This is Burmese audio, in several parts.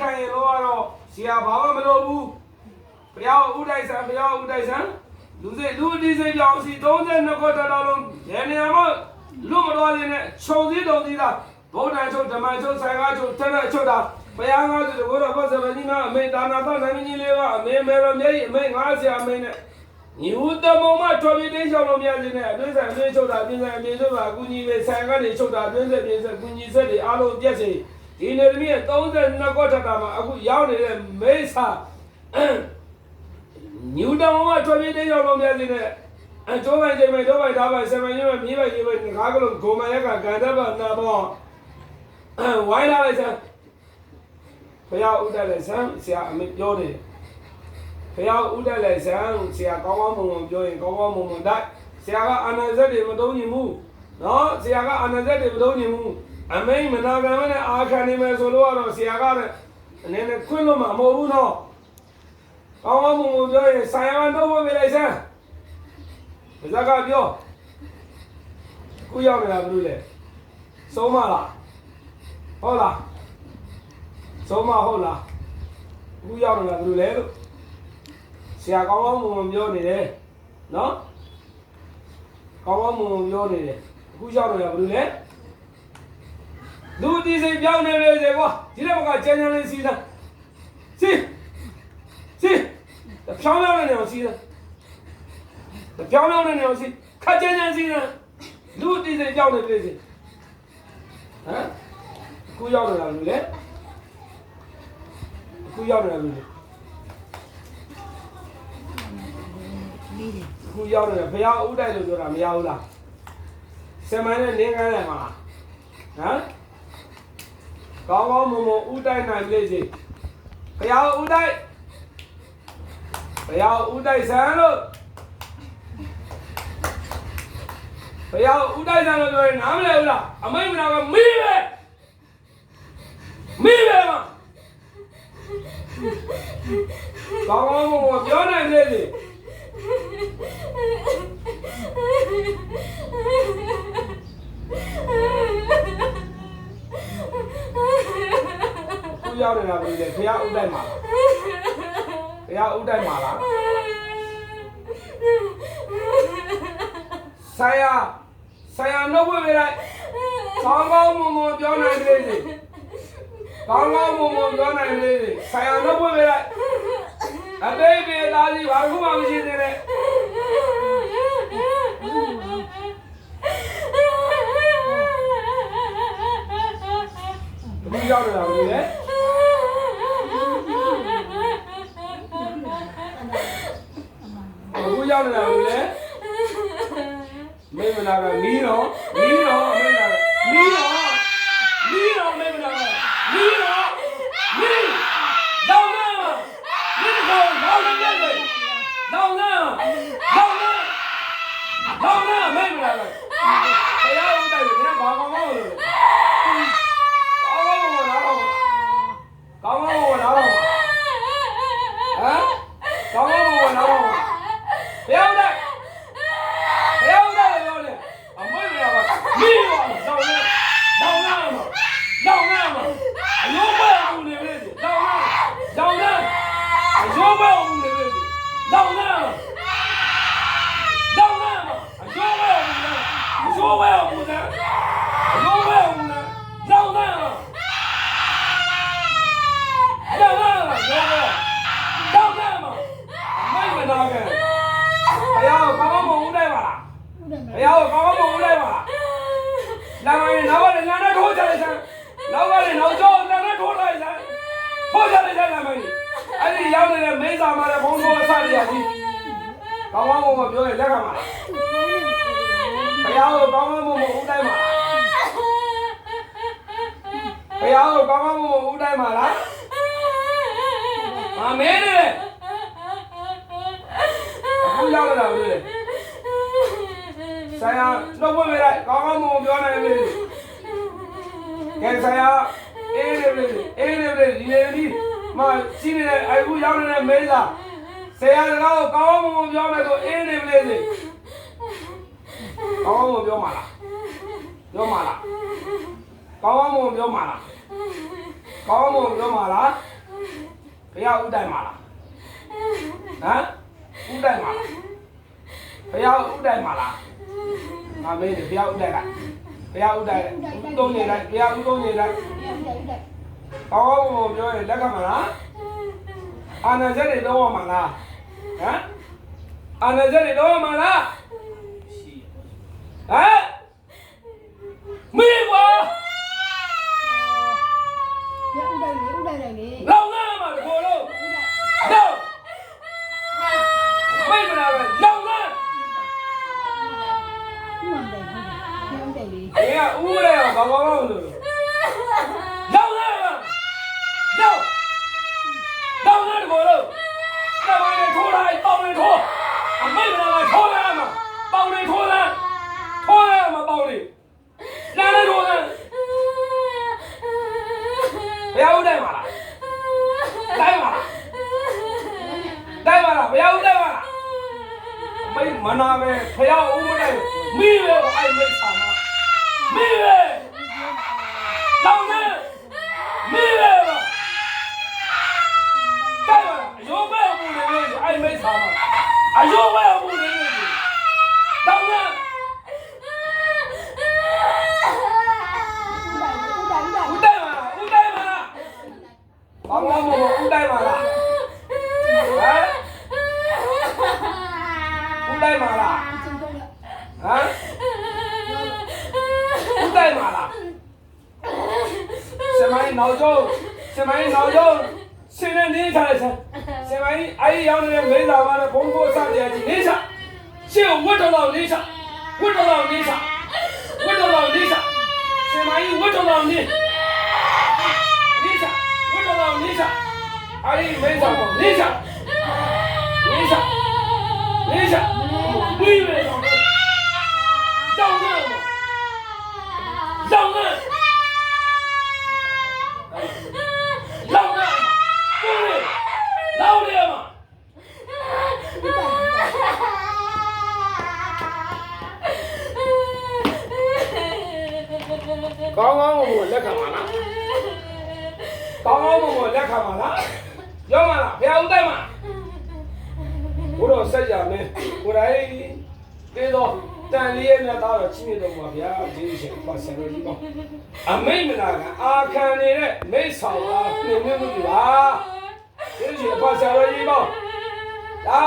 ခံရင်တော့ကတော့ဆရာဘာမှမလုပ်ဘူးဘုရားဥဒိုက်ဆံဘုရားဥဒိုက်ဆံလူစိတ်လူအဒီစိတ်ကြောင့်စီ32ခုတော်တော်လုံးရန်နေမှာလူမတော်ရင်နဲ့ခြုံစည်းတော်စည်းတာဗုဒ္ဓံချုပ်ဓမ္မချုပ်ဆိုင်ကားချုပ်တဏ္ဍချုပ်တာဘုရားငါးစုတဘောတော်ဘုရားဗဏိနာအမေဒါနာတော်နိုင်ကြီးလေးပါအမေမေရမြေအမေငါးဆရာအမေနဲ့ညီဝတ္တမုံမထွက်ပြီးတင်းချောင်းလုံးများနေတဲ့အတွေ့အကြုံအင်းချုပ်တာပြင်ဆိုင်အပြင်ချုပ်တာအကူကြီးပဲဆိုင်ကနေချုပ်တာအတွင်းဆက်ပြင်ဆက်ကူကြီးဆက်တွေအားလုံးပြည့်စေ ဒီနေ့တည်းရဲ့32ခုထပ်တာမှာအခုရောက်နေတဲ့မိစ္ဆာညူတန်မထွက်ပြီးတင်းချောင်းလုံးများနေတဲ့အကျိုးပိုင်ချိန်ပိုင်တော့ပိုင်ဒါပိုင်ဆယ်ပိုင်ရမြေပိုင်ရေပိုင်ငါးကလုံးဂုံမရက်ကဂန္ဓဘနာဘောဝိုင်းလာလိုက်စမ်းဘုရားဥဒ္ဒလည်းဆန်းဆရာအမေပြောတယ်ဘုရားဥဒ္ဒလည်းဆန်းဆရာကောင်းကောင်းမွန်မွန်ပြောရင်ကောင်းကောင်းမွန်မွန်တိုက်ဆရာကအာနာဇက်တွေမတုံးညင်ဘူးနော်ဆရာကအာနာဇက်တွေမတုံးညင်ဘူး အမိန်မနာခံမနဲ့အာခံနေမယ်ဆိုလို့ကတော့ဆရာကလည်းအနေနဲ့ခွင့်လို့မှာမဟုတ်ဘူးနော်ကောင်းကောင်းမွန်မွန်ပြောရင်ဆရာကတော့ဝေလိုက်ဆန်းဇက်ကပြောခုရောက်နေတာဘယ်လိုလဲဆုံးမလားဟုတ်လားဆုံးမဟုတ်လားခုရောက်နေတာဘယ်လိုလဲလို့ဆရာကောင်းကောင်းမွန်မွန်ပြောနေတယ်နော်ကောင်းကောင်းမွန်မွန်ပြောနေတယ်အခုရောက်နေတာဘယ်လိုလဲ လူဒီစိတ်ပြောင်းနေလေစေကွာဒီလည်းမကကျန်းကျန်းလေးစီးသားစီးစီးဖြောင်းဖြောင်းနေအောင်စီးသားပြောင်းပြောင်းနေနေအောင်စီခက်ချမ်းချမ်းစီနေလူအတိစိတ်ကြောက်နေပြီစီဟမ်ခုရောက်နေတာလူလေခုရောက်နေတာလူလေခုရောက်နေတာဘုရားဥတိုက်လို့ပြောတာမရဘူးလားဆယ်မိုင်နဲ့နင်းခိုင်းလိုက်မှာဟမ် ကောင်းကောင်းမွန်မွန်ဥတိုက်နိုင်ပြီစီဘုရားဥတိုက်ဘုရားဥတိုက်ဆန်းလို့ဘုရားဥတိုက်ဆံလို့ပြောရင်နားမလဲဘူးလားအမိတ်မနာကမီးပဲမီးပဲမကောင်းကောင်းမွန်မွန်ပြောနိုင်လေလေသူ ရောက်နေတာပြီလေဘုရားဥတိုက်မှာဘုရားဥတိုက်မှာလားဆရာဆရာနှုတ်ဝေလိုက်ကောင်းကောင်းမွန်မွန်ပြောနိုင်လေလေကောင်းကောင်းမွန်မွန်ပြောနိုင်လေလေဆရာနှုတ်ဝေလိုက်အတိတ်ပြေသားကြီးဘာလို့မှမရှိသေးနဲ့ဘယ်ရောက်နေတာလဲလေအခု ရောက်နေတာလေမေမနာကမီးတော့မီးတော့မေမနာမီးတော့မီးတော့မေမနာမီးတော့မီးလောင်နေမီးတော့လောင်နေတယ်လောင်နေလောင်နေလောင်နေမေမနာကတရားဦးတယ်ညဘာကောင်းကောင်းလို့ကောင်းကောင်းလို့လားကောင်းကောင်းလို့လားဟမ်ကောင်းကောင်းလို့လားဘယ်အောင်လဲဘယ်အောင်လဲပြောနေအမွေးမရပါမိရောလောင်နေလောင်နေမှာလောင်နေမှာအယိုးပဲအောင်နေပြီလောင်နေလောင်နေအယိုးပဲအောင်နေပြီလောင်နေမှာလောင်နေမှာအယိုးပဲအောင်နေအယိုးပဲအောင်နေအယိုးပဲအောင်နေလောင်နေမှာလောင်နေမှာယောပဲလောင်နေမှာအမိုက်မနာခဲ့ဘုရားကောင်းကောင်းမဟုတ်လိုက်ပါလားဘုရားကောင်းကောင်းမဟုတ်လိုက်ပါလားလာမင်းနောက်ကလည်းနာနဲ့ထိုးချလိုက်စမ်းနောက်ကလည်းနောက်ကျောနာနဲ့ထိုးလိုက်စမ်းထိုး ချလိုက်စမ်းလာမင်းအဲ့ဒီရောက်နေတဲ့မိစ္ဆာမှာလည်းဘုံဘုံအစရရကြီးကောင်းကောင်းမဟုတ်ပြောရင်လက်ခံပါလားဘုရားကိုကောင်းကောင်းမဟုတ်ဦးတိုင်းပါလားဘုရားကိုကောင်းကောင်းမဟုတ်ဦးတိုင်းပါလားအာမင်းလေအခုရောက်လာပြီလေဆိုင်ရာနှုတ်ဝင်လိုက်ကောင်းကောင်းမွန်ပြောနိုင်ပြီကဲဆိုင်ရာအေးလေလေအေးလေလေဒီလေဒီ မစီးနေတဲ့အခုရောက်နေတဲ့မေးစာဆရာကတော့ကောင်းကောင်းမွန်ပြောမယ်ဆိုအေးနေပြီလေကောင်းကောင်းမွန်ပြောမှာလားပြောမှာလားကောင်းကောင်းမွန်ပြောမှာလားကောင်းမွန်ပြောမှာလားဘုရားဥတိုင်မှာလားဟမ်ဥတိုင်မှာလားဘုရားဥတိုင်မှာလားငါမေးတယ်ဘုရားဥတိုင်ကဘုရားဥတိုင်ဥသုံးနေလိုက်ဘုရားဥသုံးနေလိုက် ကောင်းမွန်ပြောရင်လက်ခံမှာလားအာနာချက်တွေတော့မှာလားဟမ်အာနာချက်တွေတော့မှာလားဟမ်မေးပါရဦးတိုင်းလေဦးတိုင်းတိုင်းလေလောင်ငန်းမှာတခေါ်လို့တော့မိတ်မနာပဲလောင်ငန်းဦးမတိုင်းဟုတ်တယ်ရဦးတိုင်းလေ။အေးကဦးလဲဘာဘာလို့လို့လောင်ငန်းမှာလောင်လောင်ငန်းတခေါ်လို့တမန်နဲ့ထိုးလိုက်ပေါင်နဲ့ထိုးအမိတ်မနာပဲထိုးလိုက်မှာပေါင်နဲ့ထိုးလိုက်ထိုးလိုက်မှာပေါင်နဲ့နားနဲ့ထိုးလိုက် ဘုရားဦးတိုင်းပါလားတိုင်းပါလားတိုင်းပါလားဘုရားဦးတိုင်းပါလားမိမနာပဲဘုရားဦးမတိုင်းမိပဲအိုက်မိတ်ဆာမမိပဲတောင်းနေမိပဲတိုင်းပါလားအယုံမဲ့ဘူးလေအိုက်မိတ်ဆာမအယုံမဲ့ဘူး ရှေ့ဝတ်တော်တော်နေစားဝတ်တော်တော်နေစားဝတ်တော်တော်နေစားစမိုင်းဝတ်တော်တော်နေနေစားဝတ်တော်တော်နေစားအဲ့ဒီမိသားစုနေစားနေစားနေစားပြီးပဲ ရှင်ပါဆယ်ရကြီးပေါ့အမိတ်မနာကအာခံနေတဲ့မိတ်ဆောင်လားနှင်းနှင်းလို့ပါဒီရှင်ပါဆယ်ရကြီးပေါ့ဒါ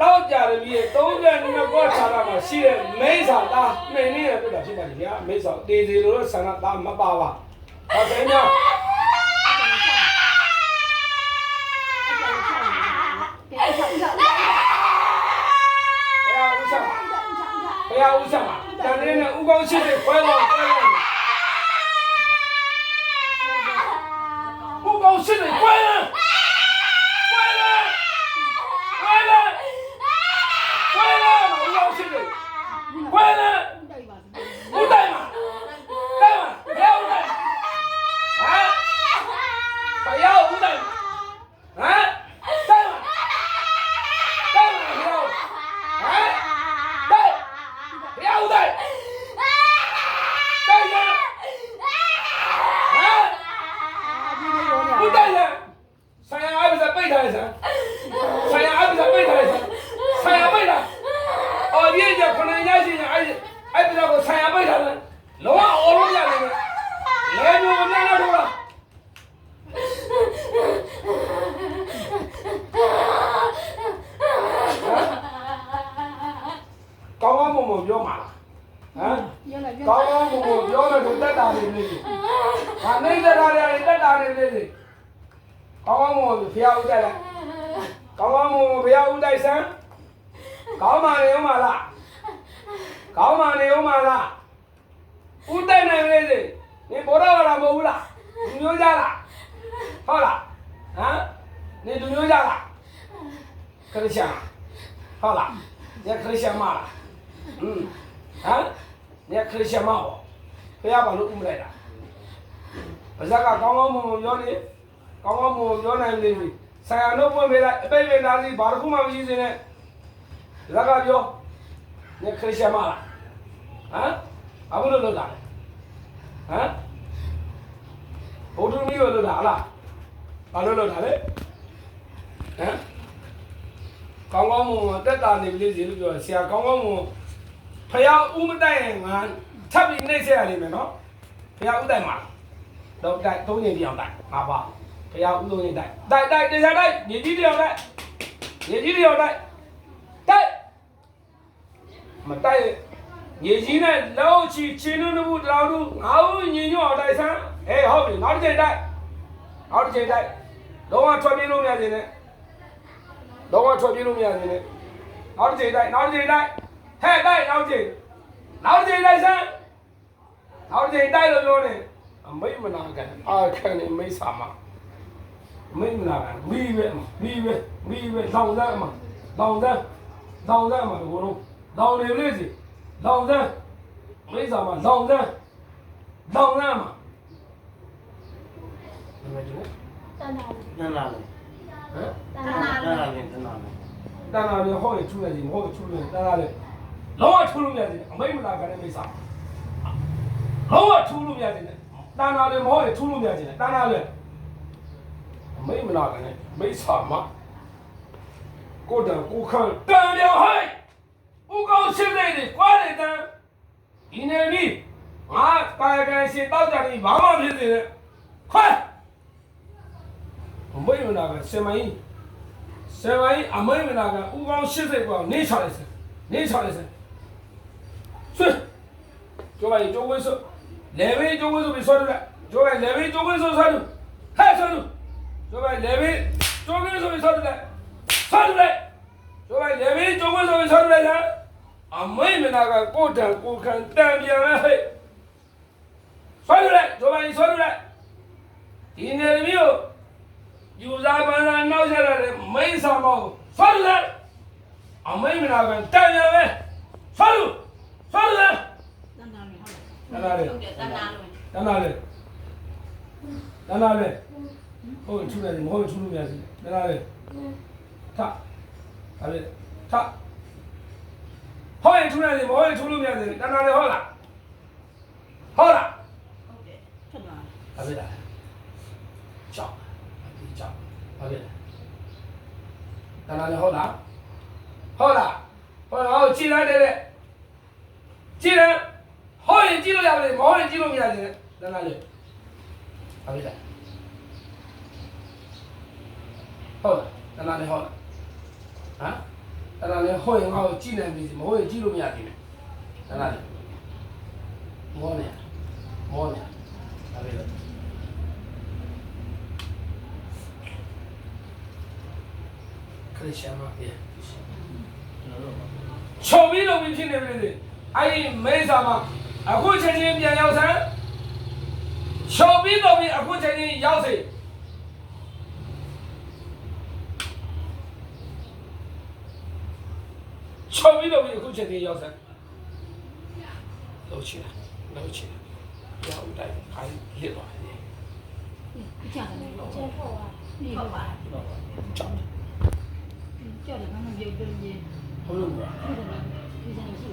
တော့ကြရမီး32ကွာခြားတာမှာရှိတဲ့မိတ်ဆောင်လားနှင်းနေရပြတာဖြစ်ပါလေဗျာမိတ်ဆောင်တေးစီလို့ဆန္ဒသားမပါပါဟောတယ်များကဲဦးဆောင်ဦးဆောင်ဘယ်ဦးဆောင်ဘယ်ဦးဆောင်တန်လေးနဲ့ဥ ကောင်းရှိတဲ့ခွဲတော့ခွဲတော့ဥကောင်းရှိတဲ့ခွဲ ကောင်းပါနေဦးမလား။ဦးတိုက်နိုင်လေစေ။နေဘောရဝလာမဟုတ်ဘူးလား။လူမျိုးကြလား။ဟုတ်လား။ဟမ်။နေလူမျိုးကြလား။ခရစ်ယာ န်။ဟုတ်လား။နေခရစ်ယာန်မလား။ဟွန်းဟမ်။နေခရစ်ယာန်မဟုတ်ဘုရားဘာလို့ဥမလိုက်တာပါဇက်ကကောင်းကောင်းမွန်မွန်ပြောနေကောင်းကောင်းမွန်မွန်ပြောနိုင်နေပြီဆရာတို့ပွင့်ပေးလိုက်အပိတ်ပိတ်သားစီဘာတစ်ခုမှမရှိစေနဲ့ဇက်ကပြောနေခရစ်ယာန်မလားဟမ်ဘာလို့လုပ်တာလဲဟမ်ဘဘုဒ္ဓမီးကိုလွတ်တာဟလားဘာလို့လွတ်တာလဲဟမ်ကောင်းကောင်းမွန်မွန်တက်တာနေပြီလေစီလို့ပြောဆရာကောင်းကောင်းမွန်ဖယားဦးမတိုက်ရင်ငါထပ်ပြီးနှိမ့်ဆက်ရလိမ့်မယ်နော်ဖယားဦးတိုက်မှာတော့တိုက်သုံးရင်ပြောင်းတိုက်ငါပါဖယားဦးသုံးရင်တိုက်တိုက်တိုက်တရားတိုက်ညီကြီးတရားတိုက်ညီကြီးတရားတိုက်တိုက် မတိုက်ညီကြီးနဲ့လောက်ချီချင်းနုနဘူးတောင်တို့ငါ့ဦးညီညွတ်အောင်တိုက်ဆန်းအေးဟုတ်ပြီနောက်တစ်ချိန်တိုက်နောက်တစ်ချိန်တိုက်လုံးဝထွက်ပြေးလို့မရသေးနဲ့တော့ကထွက်ပြေးလို့မရသေးနဲ့နောက်တစ်ချိန်တိုက်နောက်တစ်ချိန်တိုက်ဟဲ့တိုက်နောက်တစ်ချိန်နောက်တစ်ချိန်တိုက်စမ်းနောက်တစ်ချိန်တိုက်လို့ပြောနေအမိတ်မနာကန်အာခံနေမိတ်ဆာမမိတ်မနာကန်မီးပဲမီးပဲမီးပဲလောင်စမ်းအမလောင်စမ်းလောင်စမ်းအမဘိုးတို့လောင်နေလေးစီလောင်စမ်းမိတ်ဆာမလောင်စမ်းလောင်စမ်းအမမကျူတန်တာနန်းလာလေဟမ်တန်တာနန်းလာလေနန်းလာလေတန်တာလေဟောရ ထူနေစီမဟုတ်ထူနေတန်တာလေလောကထူလို့မရသေးအမိတ်မလာကန်တဲ့မိတ်ဆာလောကထူလို့မရသေးတန်တာလေမဟုတ်ရထူလို့မရသေးတန်တာလေအမိတ်မလာကန်တဲ့မိတ်ဆာမကိုတန်ကိုခန့်တန်ပြောင်းဟိုက်ဦးကောင်းရှင်းနေတယ်ကွာတယ်တ န်ဒီနေပြီငါကာယကံရှင်တောက်ကြတယ်ဘာမှဖြစ်စေနဲ့ခွဲအမိတ်မလာကန်စင်မကြီးဆယ်ပိုင်းအမိတ်မနာကဥကောင်း80ကောနေချလိုက်စနေချလိုက်စဆွကျော်ပါကျော်ဝဲဆိုလေဘေးကျော်ဝဲဆိုပြီးဆောရလာကျော်ပါလေဘေးကျော်ဝဲဆိုဆောရဟဲ့ဆောရကျော်ပါလေဘေးကျော်ဝဲဆိုပြီးဆောရလာဆောရလာကျော်ပါလေဘေးကျော်ဝဲဆိုပြီးဆောရလာ အမိတ်မနာကကိုတန်ကိုခံတန်ပြန်ဟဲ့ဆောရလာကျော်ပါဆောရလာဒီနေမျိုးယူစားပန်းစားနောက်ဆက်ရတဲ့မိတ်ဆောင်ပေါ့ဆွတ်လက်အမိတ်မနာကန်တန်ရပဲဆွတ်လူဆွတ်လက်တန်တာမြေဟုတ်တနာလေဟုတ်တယ်တနာလို့တနာလေတနာလေဟုတ်ချူတယ်မဟုတ်ချူလို့မရစီတနာလေထဟာလေထ ဟောရင်ချူတယ်မဟုတ်ရင်ချူလို့မရစီတနာလေဟုတ်လားဟုတ်လားဟုတ်တယ်ဖြစ်သွားဟာလေကြောက်ဒီကြောက်ဟာလေတနာလေဟုတ်လားဟုတ်လားဟုတ်လားဟုတ်ကြည်လိုက်တယ်တဲ့ကြည်တယ်ဟောရင်ကြည်လို့ရပါလေမဟုတ်ရင်ကြည်လို့မရစီတနာလေဟာလေဟုတ်လားတနာလေဟုတ်လားဟမ် တနာလေဟောရင်ငါ့ကိုကြည်နိုင်ပြီမဟုတ်ရင်ကြည်လို့မရသေးဘူးတနာလေမောနေမောနေဟာလေခရစ်ယာန်မှာပြည့်ချုပ်ပြီးလုပ်ပြီးဖြစ်နေပြီလေအဲ့ဒီမဲစာမှာအခုချက်ချင်းပြန်ရောက်စမ်းချုပ်ပြီးတော့ပြီးအခုချက်ချင်းရောက်စေ ချုပ်ပြီးတော့ပြီးအခုချက်ချင်းရောက်စမ်းလို့ချင်လို့ချင်ရောက်တိုင်းခိုင်းလစ်သွားတယ်ဒီချာတယ်လို့ဟုတ်ပါဒီဟုတ်ပါပါကြောက်တယ်ကြောက်တယ်ငါမပြောပြလို့ဟုတ်လို့ဟုတ်တယ်ဒီစားရှိ